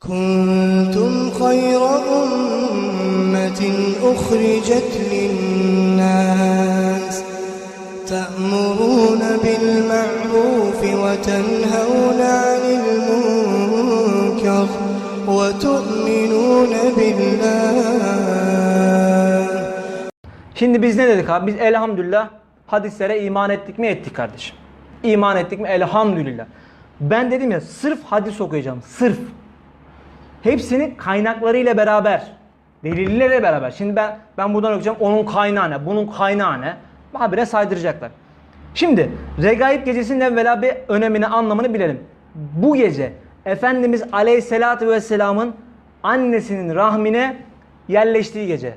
كنتم خير أمة أخرجت للناس تأمرون بالمعروف وتنهون عن المنكر وتؤمنون بالله Şimdi biz ne dedik abi? Biz elhamdülillah hadislere iman ettik mi? Ettik kardeşim. İman ettik mi? Elhamdülillah. Ben dedim ya sırf hadis okuyacağım. Sırf. Hepsini kaynaklarıyla beraber. Delilleriyle beraber. Şimdi ben ben buradan okuyacağım. Onun kaynağı ne? Bunun kaynağı ne? Habire saydıracaklar. Şimdi Regaib gecesinin evvela bir önemini, anlamını bilelim. Bu gece Efendimiz Aleyhisselatü Vesselam'ın annesinin rahmine yerleştiği gece.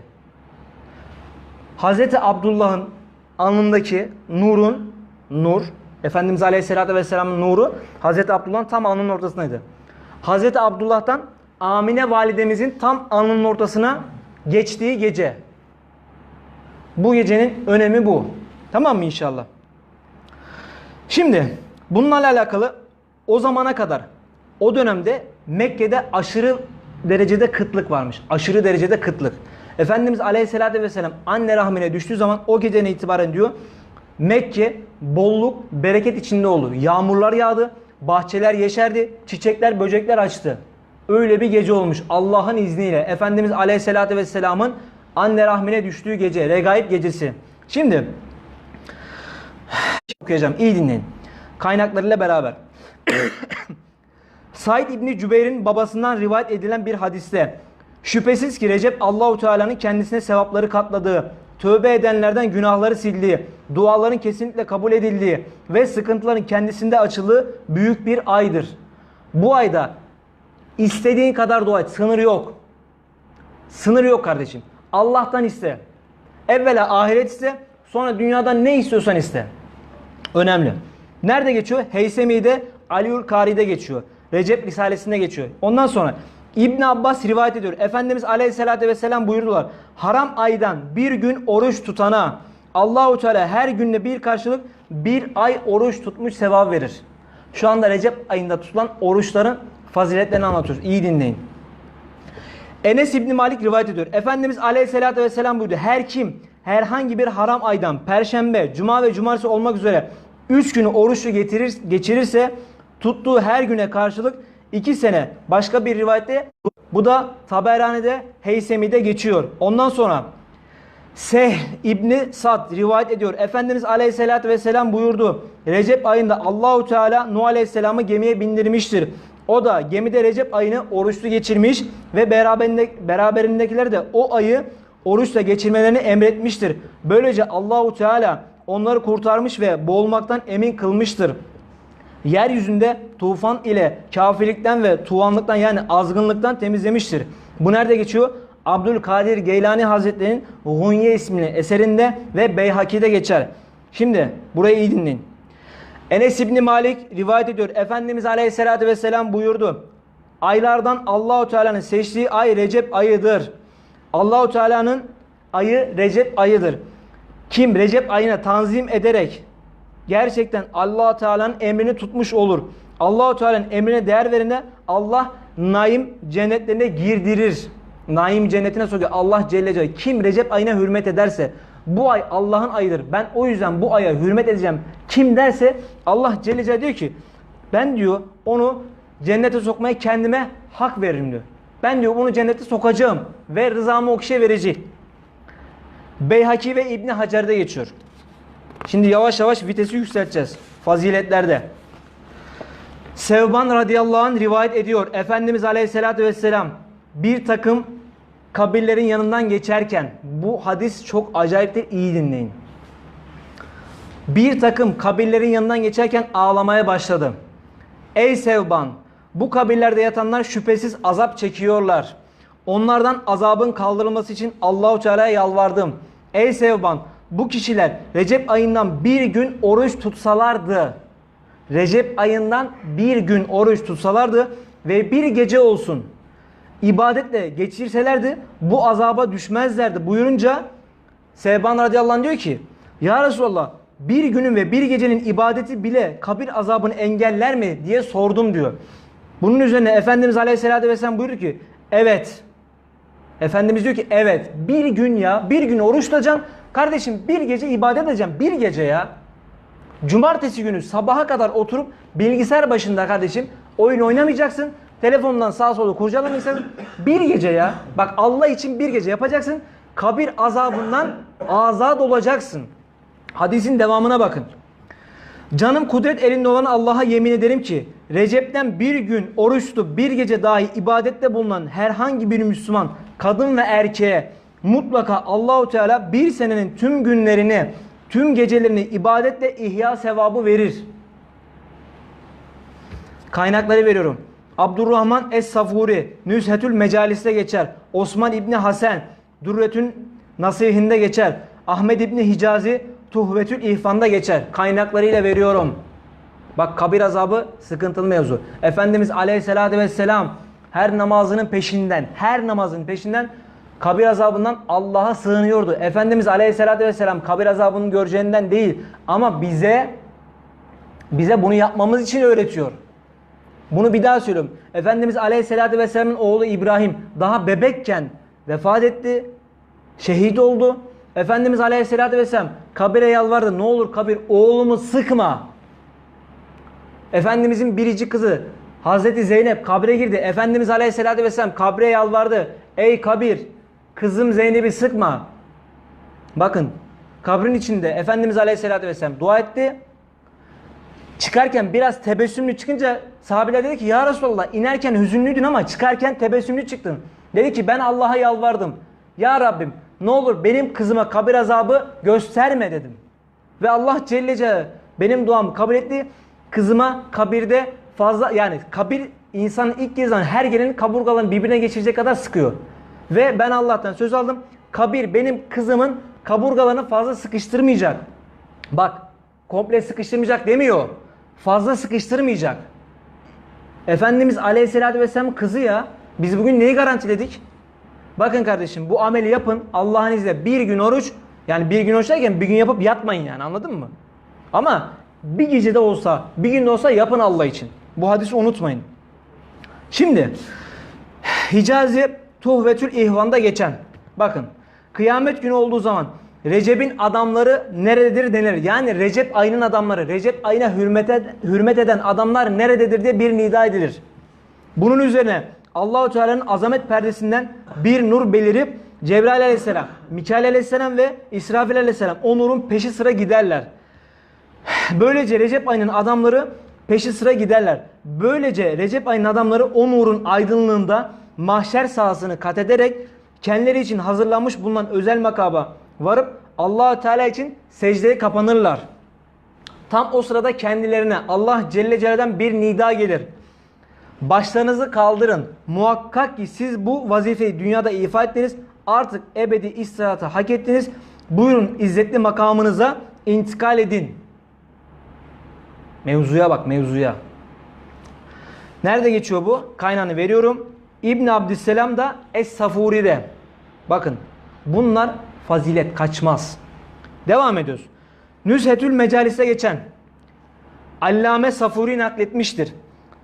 Hazreti Abdullah'ın alnındaki nurun, nur, Efendimiz Aleyhisselatü Vesselam'ın nuru Hazreti Abdullah'ın tam alnının ortasındaydı. Hazreti Abdullah'tan Amine validemizin tam alnının ortasına geçtiği gece. Bu gecenin önemi bu. Tamam mı inşallah? Şimdi bununla alakalı o zamana kadar o dönemde Mekke'de aşırı derecede kıtlık varmış. Aşırı derecede kıtlık. Efendimiz Aleyhisselatü Vesselam anne rahmine düştüğü zaman o geceden itibaren diyor Mekke bolluk, bereket içinde oldu. Yağmurlar yağdı, bahçeler yeşerdi, çiçekler, böcekler açtı. Öyle bir gece olmuş Allah'ın izniyle. Efendimiz Aleyhisselatü Vesselam'ın anne rahmine düştüğü gece, regaib gecesi. Şimdi okuyacağım. İyi dinleyin. Kaynaklarıyla beraber. Said İbni Cübeyr'in babasından rivayet edilen bir hadiste şüphesiz ki Recep Allahu Teala'nın kendisine sevapları katladığı, tövbe edenlerden günahları sildiği, duaların kesinlikle kabul edildiği ve sıkıntıların kendisinde açıldığı büyük bir aydır. Bu ayda istediğin kadar dua et. Sınır yok. Sınır yok kardeşim. Allah'tan iste. Evvela ahiret iste, sonra dünyadan ne istiyorsan iste. Önemli. Nerede geçiyor? Heysemi'de, Aliül Kari'de geçiyor. Recep Risalesi'nde geçiyor. Ondan sonra İbn Abbas rivayet ediyor. Efendimiz Aleyhisselatü Vesselam buyurdular. Haram aydan bir gün oruç tutana Allahu Teala her günde bir karşılık bir ay oruç tutmuş sevap verir. Şu anda Recep ayında tutulan oruçların faziletlerini anlatıyoruz. İyi dinleyin. Enes İbni Malik rivayet ediyor. Efendimiz Aleyhisselatü Vesselam buyurdu. Her kim herhangi bir haram aydan perşembe, cuma ve cumartesi olmak üzere 3 günü oruçlu getirir, geçirirse tuttuğu her güne karşılık 2 sene başka bir rivayette bu da Taberani'de Heysemi'de geçiyor. Ondan sonra Seh İbni Sad rivayet ediyor. Efendimiz Aleyhisselatü Vesselam buyurdu. Recep ayında Allahu Teala Nuh Aleyhisselam'ı gemiye bindirmiştir. O da gemide Recep ayını oruçlu geçirmiş ve beraberinde, beraberindekiler de o ayı oruçla geçirmelerini emretmiştir. Böylece Allahu Teala onları kurtarmış ve boğulmaktan emin kılmıştır. Yeryüzünde tufan ile kafirlikten ve tuvanlıktan yani azgınlıktan temizlemiştir. Bu nerede geçiyor? Abdülkadir Geylani Hazretleri'nin Hunye ismini eserinde ve Beyhaki'de geçer. Şimdi burayı iyi dinleyin. Enes İbni Malik rivayet ediyor. Efendimiz Aleyhisselatü Vesselam buyurdu. Aylardan Allahu Teala'nın seçtiği ay Recep ayıdır. Allahu Teala'nın ayı Recep ayıdır. Kim Recep ayına tanzim ederek gerçekten Allah Teala'nın emrini tutmuş olur. Allahu Teala'nın emrine değer verene Allah naim cennetlerine girdirir. Naim cennetine sokuyor. Allah Celle Celaluhu. Kim Recep ayına hürmet ederse bu ay Allah'ın ayıdır. Ben o yüzden bu aya hürmet edeceğim. Kim derse Allah Celle Celaluhu diyor ki ben diyor onu cennete sokmaya kendime hak veririm diyor. Ben diyor bunu cennete sokacağım ve rızamı o kişiye vereceğim. Beyhaki ve İbni Hacer'de geçiyor. Şimdi yavaş yavaş vitesi yükselteceğiz. Faziletlerde. Sevban radıyallahu anh rivayet ediyor. Efendimiz aleyhissalatü vesselam bir takım kabirlerin yanından geçerken bu hadis çok acayiptir iyi dinleyin. Bir takım kabirlerin yanından geçerken ağlamaya başladı. Ey Sevban bu kabirlerde yatanlar şüphesiz azap çekiyorlar. Onlardan azabın kaldırılması için Allahu Teala'ya yalvardım. Ey Sevban bu kişiler Recep ayından bir gün oruç tutsalardı. Recep ayından bir gün oruç tutsalardı ve bir gece olsun ibadetle geçirselerdi bu azaba düşmezlerdi buyurunca Sevban radıyallahu anh diyor ki Ya Resulallah bir günün ve bir gecenin ibadeti bile kabir azabını engeller mi diye sordum diyor. Bunun üzerine Efendimiz Aleyhisselatü Vesselam buyurdu ki evet. Efendimiz diyor ki evet bir gün ya bir gün oruç tutacaksın. Kardeşim bir gece ibadet edeceğim bir gece ya. Cumartesi günü sabaha kadar oturup bilgisayar başında kardeşim oyun oynamayacaksın. Telefondan sağa sola kurcalamayacaksın. Bir gece ya. Bak Allah için bir gece yapacaksın. Kabir azabından azat olacaksın. Hadisin devamına bakın. Canım kudret elinde olan Allah'a yemin ederim ki Recep'ten bir gün oruç tutup bir gece dahi ibadette bulunan herhangi bir Müslüman kadın ve erkeğe mutlaka Allahu Teala bir senenin tüm günlerini, tüm gecelerini ibadetle ihya sevabı verir. Kaynakları veriyorum. Abdurrahman Es-Safuri, Nüzhetül Mecalis'te geçer. Osman İbni Hasan, Durretün Nasihinde geçer. Ahmet İbni Hicazi, Tuhvetül İhfan'da geçer. Kaynaklarıyla veriyorum. Bak kabir azabı sıkıntılı mevzu. Efendimiz Aleyhisselatü Vesselam her namazının peşinden, her namazın peşinden kabir azabından Allah'a sığınıyordu. Efendimiz Aleyhisselatü Vesselam kabir azabının göreceğinden değil ama bize bize bunu yapmamız için öğretiyor. Bunu bir daha söylüyorum. Efendimiz Aleyhisselatü Vesselam'ın oğlu İbrahim daha bebekken vefat etti. Şehit oldu. Efendimiz Aleyhisselatü Vesselam kabire yalvardı. Ne olur kabir oğlumu sıkma. Efendimizin biricik kızı Hazreti Zeynep kabre girdi. Efendimiz Aleyhisselatü Vesselam kabre yalvardı. Ey kabir kızım Zeynep'i sıkma. Bakın kabrin içinde Efendimiz Aleyhisselatü Vesselam dua etti. Çıkarken biraz tebessümlü çıkınca sahabeler dedi ki ya Resulallah inerken hüzünlüydün ama çıkarken tebessümlü çıktın. Dedi ki ben Allah'a yalvardım. Ya Rabbim ne olur benim kızıma kabir azabı gösterme dedim. Ve Allah Celle Celaluhu benim duamı kabul etti. Kızıma kabirde fazla yani kabir insanın ilk kez her gelenin kaburgalarını birbirine geçirecek kadar sıkıyor. Ve ben Allah'tan söz aldım. Kabir benim kızımın kaburgalarını fazla sıkıştırmayacak. Bak komple sıkıştırmayacak demiyor. Fazla sıkıştırmayacak. Efendimiz Aleyhisselatü Vesselam kızı ya. Biz bugün neyi garantiledik? Bakın kardeşim bu ameli yapın. Allah'ın izniyle bir gün oruç. Yani bir gün oruç derken bir gün yapıp yatmayın yani anladın mı? Ama bir gecede olsa, bir günde olsa yapın Allah için. Bu hadisi unutmayın. Şimdi Hicazi Tuhvetül İhvan'da geçen. Bakın kıyamet günü olduğu zaman Recep'in adamları nerededir denir. Yani Recep ayının adamları, Recep ayına hürmet, ed- hürmet eden adamlar nerededir diye bir nida edilir. Bunun üzerine Allahu Teala'nın azamet perdesinden bir nur belirip Cebrail aleyhisselam, Mikail aleyhisselam ve İsrafil aleyhisselam o nurun peşi sıra giderler. Böylece Recep ayının adamları peşi sıra giderler. Böylece Recep ayının adamları o nurun aydınlığında mahşer sahasını kat ederek kendileri için hazırlanmış bulunan özel makaba varıp allah Teala için secdeye kapanırlar. Tam o sırada kendilerine Allah Celle Celal'den bir nida gelir. Başlarınızı kaldırın. Muhakkak ki siz bu vazifeyi dünyada ifa ettiniz. Artık ebedi istirahatı hak ettiniz. Buyurun izzetli makamınıza intikal edin. Mevzuya bak mevzuya. Nerede geçiyor bu? Kaynağını veriyorum. İbn Abdüsselam da Es-Safuri'de. Bakın bunlar fazilet kaçmaz. Devam ediyoruz. Nüzhetül Mecalis'e geçen Allame Safuri nakletmiştir.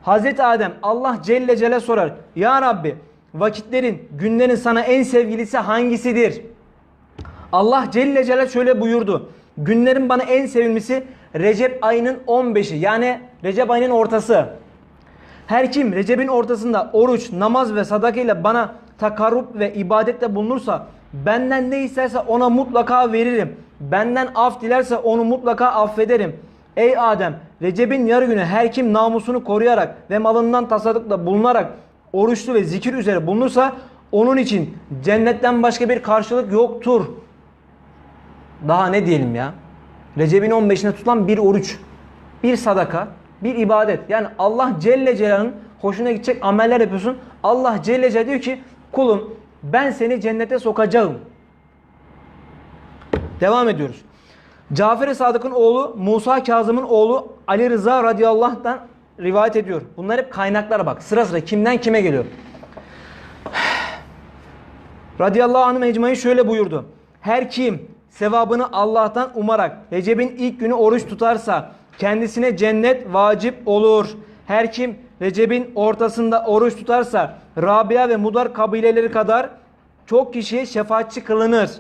Hazreti Adem Allah Celle Celle sorar. Ya Rabbi vakitlerin, günlerin sana en sevgilisi hangisidir? Allah Celle Celle şöyle buyurdu. Günlerin bana en sevilmesi Recep ayının 15'i yani Recep ayının ortası. Her kim Recep'in ortasında oruç, namaz ve sadaka ile bana takarrub ve ibadette bulunursa benden ne isterse ona mutlaka veririm. Benden af dilerse onu mutlaka affederim. Ey Adem Recep'in yarı günü her kim namusunu koruyarak ve malından tasaddukla bulunarak oruçlu ve zikir üzere bulunursa onun için cennetten başka bir karşılık yoktur. Daha ne diyelim ya? Recep'in 15'ine tutulan bir oruç, bir sadaka, bir ibadet. Yani Allah Celle Celal'ın hoşuna gidecek ameller yapıyorsun. Allah Celle Celal diyor ki kulum ben seni cennete sokacağım. Devam ediyoruz. Cafer-i Sadık'ın oğlu Musa Kazım'ın oğlu Ali Rıza radıyallahu rivayet ediyor. Bunlar hep kaynaklara bak. Sıra sıra kimden kime geliyor. Radıyallahu anh mecmuayı şöyle buyurdu. Her kim sevabını Allah'tan umarak Recep'in ilk günü oruç tutarsa kendisine cennet vacip olur. Her kim Recep'in ortasında oruç tutarsa Rabia ve Mudar kabileleri kadar çok kişiye şefaatçi kılınır.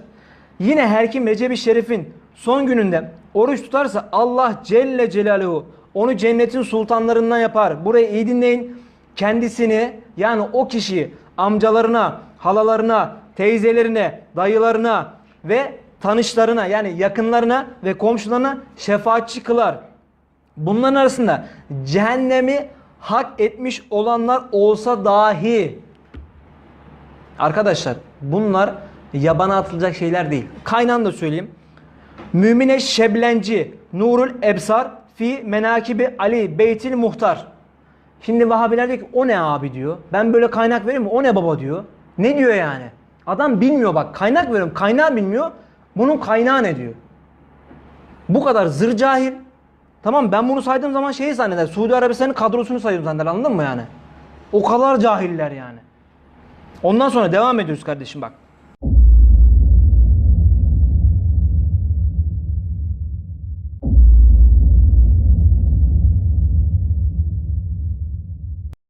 Yine her kim Recep-i Şerif'in son gününde oruç tutarsa Allah Celle Celaluhu onu cennetin sultanlarından yapar. Burayı iyi dinleyin. Kendisini yani o kişiyi amcalarına, halalarına, teyzelerine, dayılarına ve tanışlarına yani yakınlarına ve komşularına şefaatçi kılar. Bunların arasında cehennemi hak etmiş olanlar olsa dahi arkadaşlar bunlar yabana atılacak şeyler değil. Kaynağını da söyleyeyim. Mümine Şeblenci Nurul Ebsar fi menakibi Ali Beytil Muhtar. Şimdi Vahabiler diyor ki o ne abi diyor. Ben böyle kaynak mi? O ne baba diyor. Ne diyor yani? Adam bilmiyor bak kaynak veriyorum. Kaynağı bilmiyor. Bunun kaynağı ne diyor. Bu kadar zır cahil. Tamam ben bunu saydığım zaman şeyi zanneder. Suudi Arabistan'ın kadrosunu sayıyorum zanneder anladın mı yani? O kadar cahiller yani. Ondan sonra devam ediyoruz kardeşim bak.